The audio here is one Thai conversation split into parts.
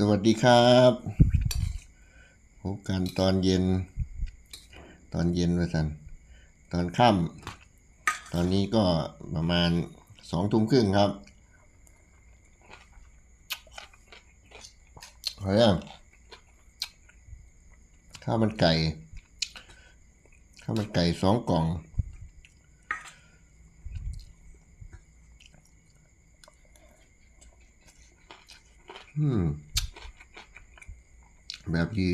สวัสดีครับพบกันตอนเย็น ตอนเย็นว่าสันตอนค่ำตอนนี้ก็ประมาณสองทุ่มครึ่งครับเอาเนี่ยข้าวมันไก่ข้าวมันไก่สองกล่องอืม แบบดี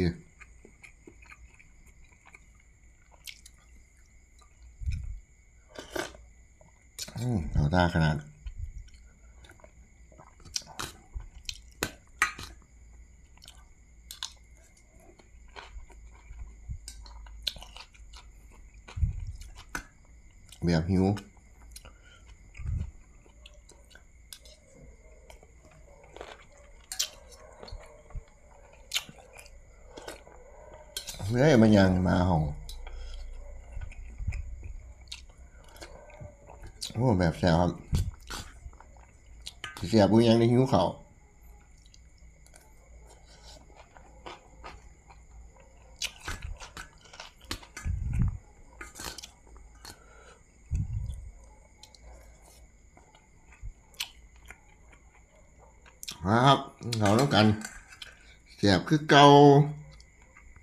อืมเอาตาขนาดแบบหิว เฮ้ยมันยังมาห้องโอ้แบบแซ่บครับเสียบุยังในหิวเขาวมาครับเราต้องกันเสียบคือเกา